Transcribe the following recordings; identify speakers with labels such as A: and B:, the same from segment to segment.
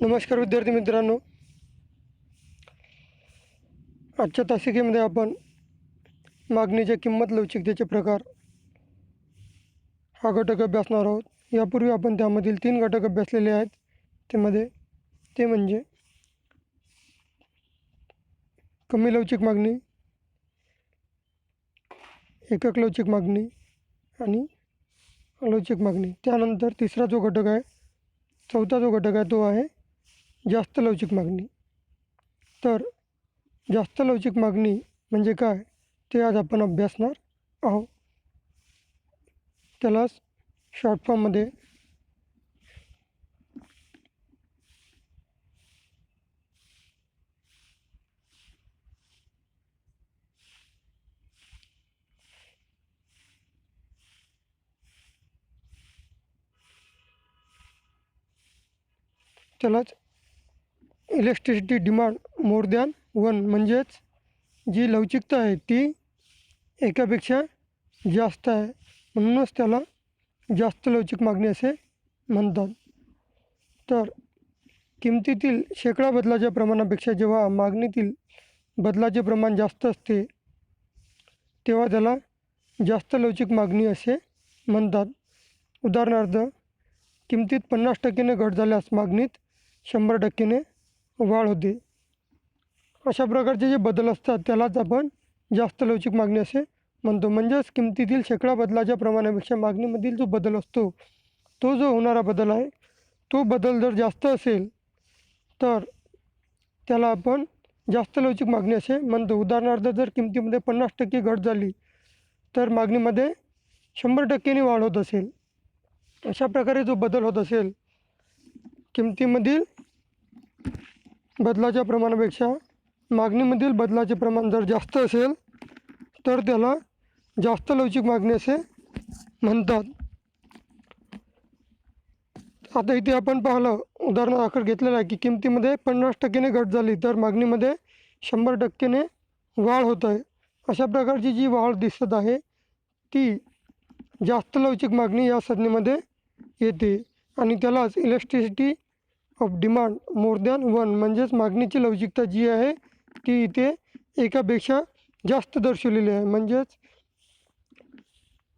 A: नमस्कार विद्यार्थी मित्रांनो. आजच्या तासिकेमध्ये आपण मागणीच्या किंमत लवचिकतेचे प्रकार हा घटक अभ्यासणार आहोत. यापूर्वी आपण त्यामधील तीन घटक अभ्यासलेले आहेत. त्यामध्ये ते म्हणजे कमी लवचिक मागणी एकक लवचिक मागणी आणि अलवचिक मागणी. त्यानंतर तिसरा जो घटक आहे चौथा जो घटक आहे तो आहे जास्त लवचिक मागणी. तर जास्त लवचिक मागणी म्हणजे काय? ते आज आपण अभ्यासणार आहोत. त्यालाच शॉर्ट फॉर्ममध्ये त्यालाच electricity demand more than one म्हणजेच जी लवचिकता आहे ती एकापेक्षा जास्त आहे. म्हणूनच त्याला जास्त लवचिक मागणी असे म्हणतात. तर किमतीतील शेकडा बदलाच्या प्रमाणापेक्षा जेव्हा मागणीतील बदलाचे प्रमाण जास्त असते तेव्हा त्याला जास्त लवचिक मागणी असे म्हणतात. उदाहरणार्थ किमतीत पन्नास टक्क्याने घट झाल्यास मागणीत शंभर टक्क्याने वाढ होते. अशा प्रकारचे जे बदल असतात त्यालाच आपण जास्त लवचिक मागणी असे म्हणतो. म्हणजेच किमतीतील शेकडा बदलाच्या प्रमाणापेक्षा मागणीमधील जो बदल असतो तो जो होणारा बदल आहे तो बदल जर जास्त असेल तर त्याला आपण जास्त लवचिक मागणी असे म्हणतो. उदाहरणार्थ जर किमतीमध्ये पन्नास टक्के घट झाली तर मागणीमध्ये शंभर टक्क्यांनी वाढ होत असेल. अशा प्रकारे जो बदल होत असेल किमतीमधील बदलाच्या प्रमाणापेक्षा मागणीमधील बदलाचे प्रमाण जर जास्त असेल तर त्याला जास्त लवचिक मागणी असे म्हणतात. आता इथे आपण पाहिलं उदाहरणादाखल घेतलेलं आहे की किमतीमध्ये पन्नास टक्क्याने घट झाली तर मागणीमध्ये शंभर टक्क्याने वाढ होत आहे. अशा प्रकारची जी वाढ दिसत आहे ती जास्त लवचिक मागणी या संज्ञेमध्ये येते आणि त्यालाच electricity of demand more than one म्हणजेच मागणीची लवचिकता जी आहे ती इथे एकापेक्षा जास्त दर्शवलेली आहे. म्हणजेच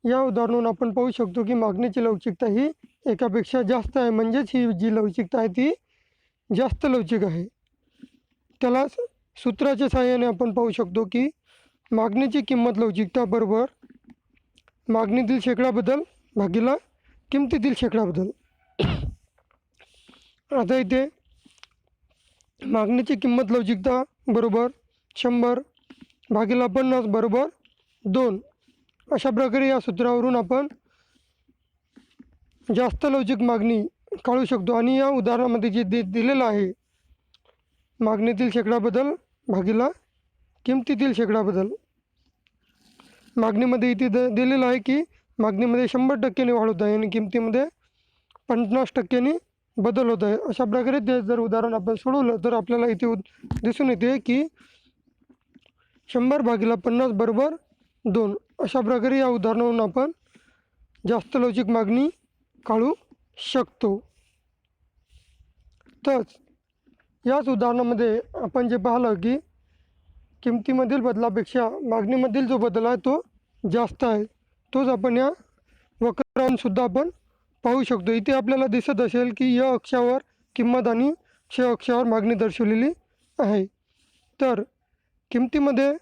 A: या उदाहरणावरून आपण पाहू शकतो की मागणीची लवचिकता ही एकापेक्षा जास्त आहे. म्हणजेच ही जी लवचिकता आहे ती जास्त लवचिक आहे. त्याला सूत्राच्या सहाय्याने आपण पाहू शकतो की मागणीची किंमत लवचिकता बरोबर मागणीतील शेकडाबद्दल भागीला किमतीतील शेकडाबद्दल आता इथे मागणीची किंमत लवचिकता बरोबर शंभर भागीला पन्नास बरोबर दोन. अशा प्रकारे या सूत्रावरून आपण जास्त लवचिक मागणी काढू शकतो. आणि या उदाहरणामध्ये जे दि दिलेलं आहे मागणीतील शेकडा भागीला किमतीतील शेकडाबद्दल. मागणीमध्ये इथे द दिलेलं आहे की मागणीमध्ये शंभर टक्क्याने वाढ होत आहे आणि किमतीमध्ये पन्नास टक्क्यांनी बदल होत आहे. अशा प्रकारे ते जर उदाहरण आपण सोडवलं तर आपल्याला इथे दिसून येते की शंभर भागीला पन्नास बरोबर दोन. अशा प्रकारे या उदाहरणावरून आपण जास्त लवचिक मागणी काढू शकतो. तच याच उदाहरणामध्ये आपण जे पाहिलं की किमतीमधील बदलापेक्षा मागणीमधील जो बदल आहे तो जास्त आहे. तोच आपण या वक्रांसुद्धा आपण पाहू शकतो. इथे आपल्याला दिसत असेल की य अक्षावर किंमत आणि क्ष अक्षावर मागणी दर्शवलेली आहे. तर किमतीमध्ये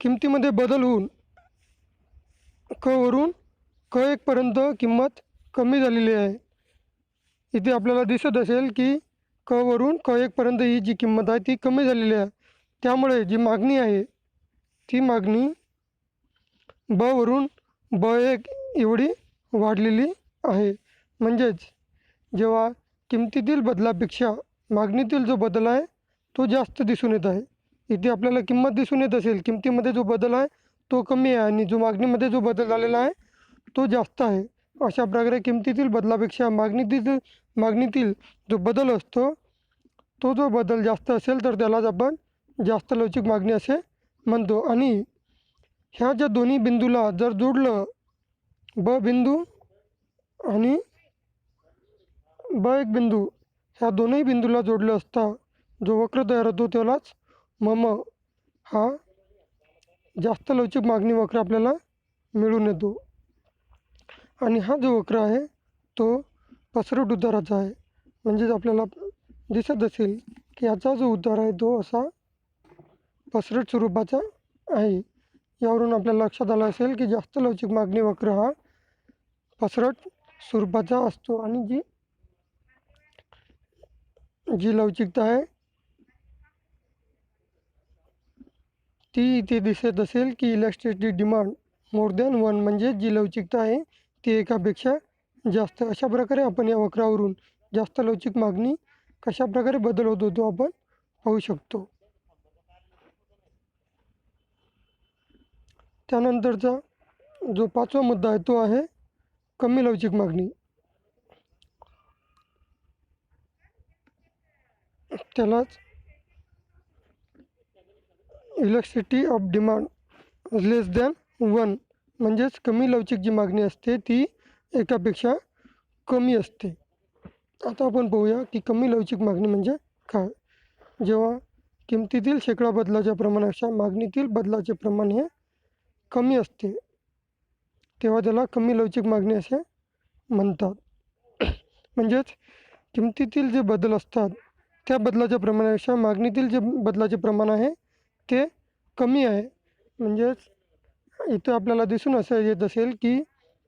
A: किमतीमध्ये बदल होऊन क वरून क एकपर्यंत किंमत कमी झालेली आहे. इथे आपल्याला दिसत असेल की क वरून क एकपर्यंत ही जी किंमत आहे ती कमी झालेली आहे. त्यामुळे जी मागणी आहे ती मागणी ब वरून ब एक एवढी वाढलेली आहे. म्हणजेच जेव्हा किमतीतील बदलापेक्षा मागणीतील जो बदल आहे तो जास्त दिसून येत आहे. इथे आपल्याला किंमत दिसून येत असेल किमतीमध्ये जो बदल आहे तो कमी आहे आणि जो मागणीमध्ये जो बदल झालेला आहे तो जास्त आहे. अशा प्रकारे किमतीतील बदलापेक्षा मागणीतील मागणीतील जो बदल असतो तो जो बदल जास्त असेल तर त्यालाच आपण जास्त लवचिक मागणी असे म्हणतो. आणि ह्या ज्या दोन्ही बिंदूला जर जोडलं ब बिंदू आणि ब एक बिंदू ह्या दोनही बिंदूला जोडलं असता जो वक्र तयार होतो त्यालाच मम हा जास्त लवचिक मागणी वक्र आपल्याला मिळून येतो. आणि हा जो वक्र आहे तो पसरट उद्धाराचा आहे. म्हणजेच आपल्याला दिसत असेल की याचा जो उद्धार आहे तो असा पसरट स्वरूपाचा आहे. यावरून आपल्याला लक्षात आलं असेल की जास्त लवचिक मागणी वक्र हा पसरट स्वरूपाचा असतो आणि जी जी लवचिकता आहे ती इथे दिसत असेल की electricity demand more than one म्हणजे जी लवचिकता आहे ती एकापेक्षा जास्त अशा प्रकारे आपण या वक्रावरून जास्त लवचिक मागणी कशा प्रकारे बदल होतो तो आपण पाहू शकतो. त्यानंतरचा जो पाचवा मुद्दा आहे तो आहे कमी लवचिक मागणी. त्यालाच electricity of demand less than one म्हणजेच कमी लवचिक जी मागणी असते ती एकापेक्षा कमी असते. आता आपण पाहूया की कमी लवचिक मागणी म्हणजे काय? जेव्हा किमतीतील शेकडा बदलाच्या प्रमाणापेक्षा मागणीतील बदलाचे प्रमाण हे कमी असते तेव्हा त्याला कमी लवचिक मागणी असे म्हणतात. म्हणजेच किमतीतील जे बदल असतात त्या बदलाच्या प्रमाणापेक्षा मागणीतील जे बदलाचे प्रमाण आहे ते कमी आहे. म्हणजेच इथं आपल्याला दिसून असं येत असेल की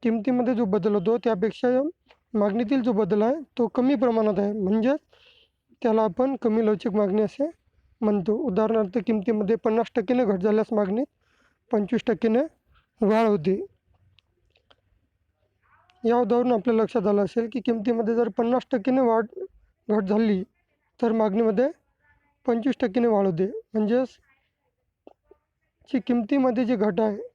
A: किमतीमध्ये जो बदल होतो त्यापेक्षा मागणीतील जो बदल आहे तो कमी प्रमाणात आहे. म्हणजेच त्याला आपण कमी लवचिक मागणी असे म्हणतो. उदाहरणार्थ किमतीमध्ये पन्नास टक्क्याने घट झाल्यास मागणीत पंचवीस टक्क्याने वाढ होते. या उदाहरण आपल्या लक्षात आलं असेल की किमतीमध्ये जर पन्नास टक्क्याने वाढ घट झाली तर मागणीमध्ये पंचवीस टक्क्याने वाढ होते. म्हणजेच जी किमतीमध्ये जी घट आहे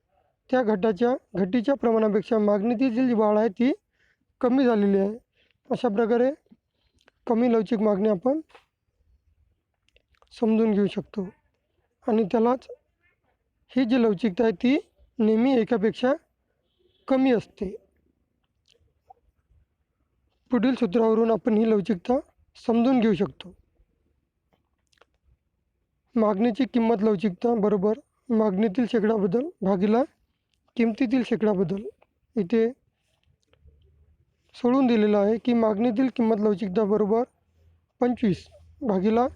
A: त्या घटाच्या घटीच्या प्रमाणापेक्षा मागणीतील जी वाढ आहे ती कमी झालेली आहे. अशा प्रकारे कमी लवचिक मागणी आपण समजून घेऊ शकतो. आणि त्यालाच ही जी लवचिकता आहे ती नेहमी एकापेक्षा कमी असते. पुढील सूत्रावरून आपण ही लवचिकता समजून घेऊ शकतो. मागणीची किंमत लवचिकता बरोबर मागणीतील शेकडाबद्दल भागीला किमतीतील शेकड्याबद्दल इथे सोडून दिलेलं आहे की मागणीतील किंमत लवचिकता बरोबर पंचवीस भागीला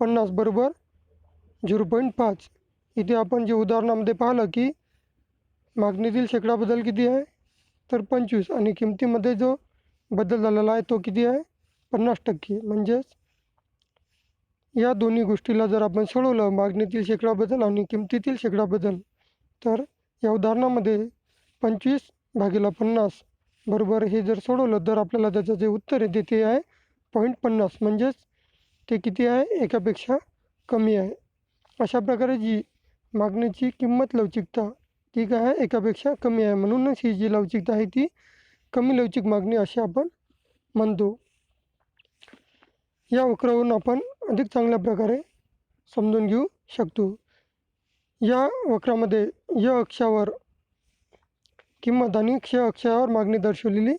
A: पन्नास बरोबर झिरो पॉईंट पाच. इथे आपण जे उदाहरणामध्ये पाहिलं की मागणीतील शेकडाबद्दल किती आहे? तर पंचवीस. आणि किमतीमध्ये जो बदल झालेला आहे तो किती आहे? पन्नास टक्के. म्हणजेच या दोन्ही गोष्टीला जर आपण सोडवलं मागणीतील शेकडाबद्दल आणि किमतीतील शेकडाबद्दल तर या उदाहरणामध्ये पंचवीस भागीला पन्नास बरोबर हे जर सोडवलं तर आपल्याला त्याचं जे उत्तर येते ते आहे पॉईंट पन्नास. म्हणजेच ते किती आहे? एकापेक्षा कमी आहे. अशा प्रकारे जी मागणीची किंमत लवचिकता ती काय आहे? एकापेक्षा कमी आहे. म्हणूनच ही जी लवचिकता आहे ती कमी लवचिक मागणी अशी आपण म्हणतो. या वक्रावरून आपण अधिक चांगल्या प्रकारे समजून घेऊ शकतो. या वक्रामध्ये य अक्षावर किंमत आणि क्ष अक्षावर मागणी दर्शवलेली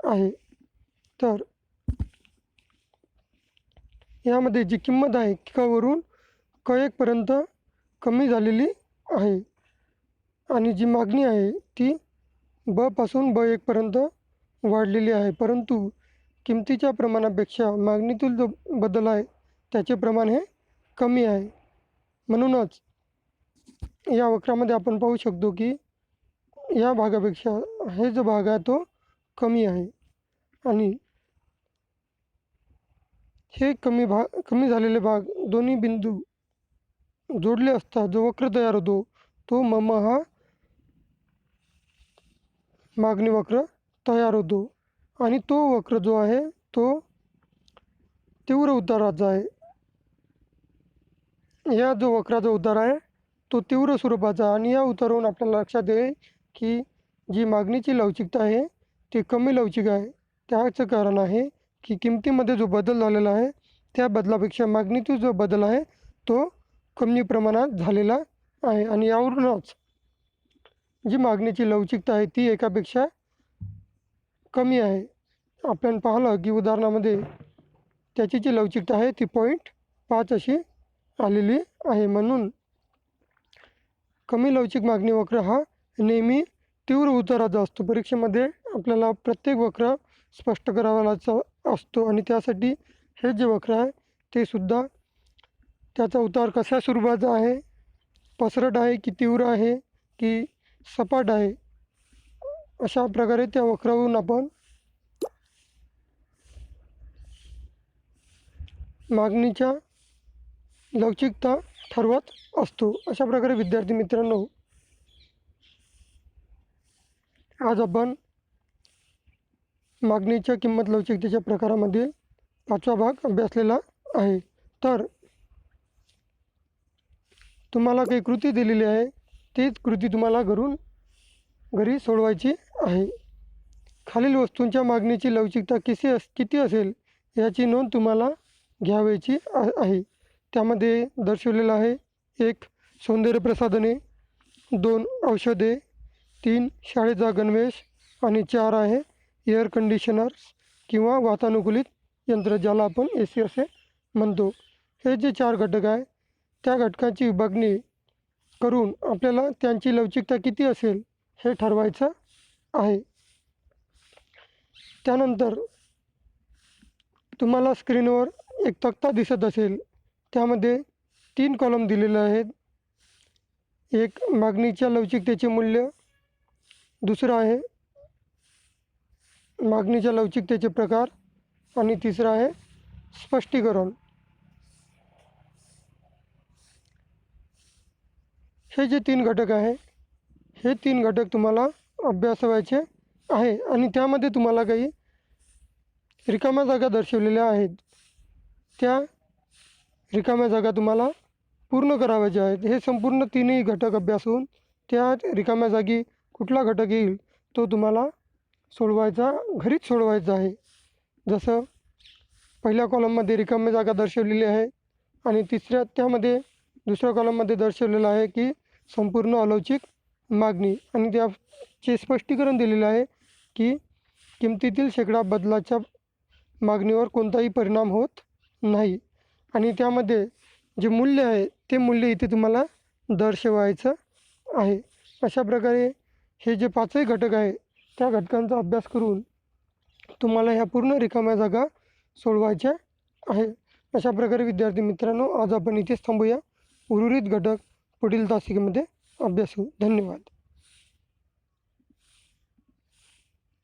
A: आहे. तर यामध्ये जी किंमत आहे कवरून क एकपर्यंत कमी झालेली आहे. आणि जी मागणी आहे ती ब पासून ब एकपर्यंत वाढलेली आहे. परंतु किमतीच्या प्रमाणापेक्षा मागणीतील जो बदल आहे त्याचे प्रमाण हे कमी आहे. म्हणूनच या वक्रामध्ये आपण पाहू शकतो की या भागापेक्षा हे जो भाग आहे तो कमी आहे. आणि हे कमी भाग कमी झालेले भाग दोन्ही बिंदू जोडले असता जो वक्र तयार होतो तो मम हा मागणी वक्र तयार होतो. आणि तो वक्र जो आहे तो तीव्र उताराचा आहे. या जो वक्राचा उतार आहे तो तीव्र स्वरूपाचा आणि या उतारून आपल्याला लक्षात येईल की जी मागणीची लवचिकता आहे ती कमी लवचिक आहे. त्याचं कारण आहे की किमतीमध्ये जो बदल झालेला आहे त्या बदलापेक्षा मागणीचा जो बदल आहे तो कमी प्रमाणात झालेला आहे. आणि यावरूनच जी मागणीची लवचिकता आहे ती एकापेक्षा कमी आहे. आपण पाहिलं की उदाहरणामध्ये त्याची जी लवचिकता आहे ती पॉईंट पाच अशी आलेली आहे. म्हणून कमी लवचिक मागणी वक्र हा नेहमी तीव्र उताराचा असतो. परीक्षेमध्ये आपल्याला प्रत्येक वक्र स्पष्ट करावा लागचा असतो आणि त्यासाठी हे जे वक्र आहे ते सुद्धा त्याचा उतार कशा स्वरूपाचा आहे पसरट आहे की तीव्र आहे की सपाट आहे अशा प्रकारे त्या वक्रावरून आपण मागणीच्या लवचिकता पर्वत असतो. अशा प्रकारे विद्यार्थी मित्रांनो आज आपण मागणीच्या किंमत लवचिकतेच्या प्रकारामध्ये पाचवा भाग अभ्यासलेला आहे. तर तुम्हाला काही कृती दिलेली आहे तीच कृती तुम्हाला घरून घरी सोडवायची आहे. खालील वस्तूंच्या मागणीची लवचिकता किती अस किती असेल याची नोंद तुम्हाला घ्यावयाची आहे. त्यामध्ये दर्शवलेलं आहे एक सौंदर्य प्रसाधने दोन औषधे तीन शाळेचा गणवेश आणि चार आहे एअर कंडिशनर्स किंवा वातानुकूलित यंत्र ज्याला आपण ए सी असे म्हणतो. हे जे चार घटक आहे त्या घटकांची विभागणी करून आपल्याला त्यांची लवचिकता किती असेल हे ठरवायचं आहे. त्यानंतर तुम्हाला स्क्रीनवर एक तक्ता दिसत असेल. त्यामध्ये तीन कॉलम दिलेले आहेत. एक मागणीच्या लवचिकतेचे मूल्य दुसरं आहे मागणीच्या लवचिकतेचे प्रकार आणि तिसरं आहे स्पष्टीकरण. हे जे तीन घटक आहे हे तीन घटक तुम्हाला अभ्यासवायचे आहे आणि त्यामध्ये तुम्हाला काही रिकाम्या जागा दर्शवलेल्या आहेत. त्या रिकाम्या जागा तुम्हाला पूर्ण करावायच्या आहेत. हे संपूर्ण तीनही घटक अभ्यासून त्या रिकाम्या जागी कुठला घटक येईल तो तुम्हाला सोडवायचा घरीच सोडवायचा आहे. जसं पहिल्या कॉलममध्ये रिकाम्या जागा दर्शवलेली आहे आणि तिसऱ्या त्यामध्ये दुसऱ्या कॉलममध्ये दर्शवलेलं आहे की संपूर्ण अलौकिक मागणी आणि त्याचे स्पष्टीकरण दिलेलं आहे की किमतीतील शेकडा बदलाच्या मागणीवर कोणताही परिणाम होत नाही. आणि त्यामध्ये जे मूल्य आहे ते मूल्य इथे तुम्हाला दर्शवायचं आहे. अशा प्रकारे हे जे पाचही घटक आहे त्या घटकांचा अभ्यास करून तुम्हाला ह्या पूर्ण रिकाम्या जागा सोडवायच्या आहे. अशा प्रकारे विद्यार्थी मित्रांनो आज आपण इथेच थांबूया. उर्वरित घटक पुढील तासिकेमध्ये अभ्यासू. धन्यवाद.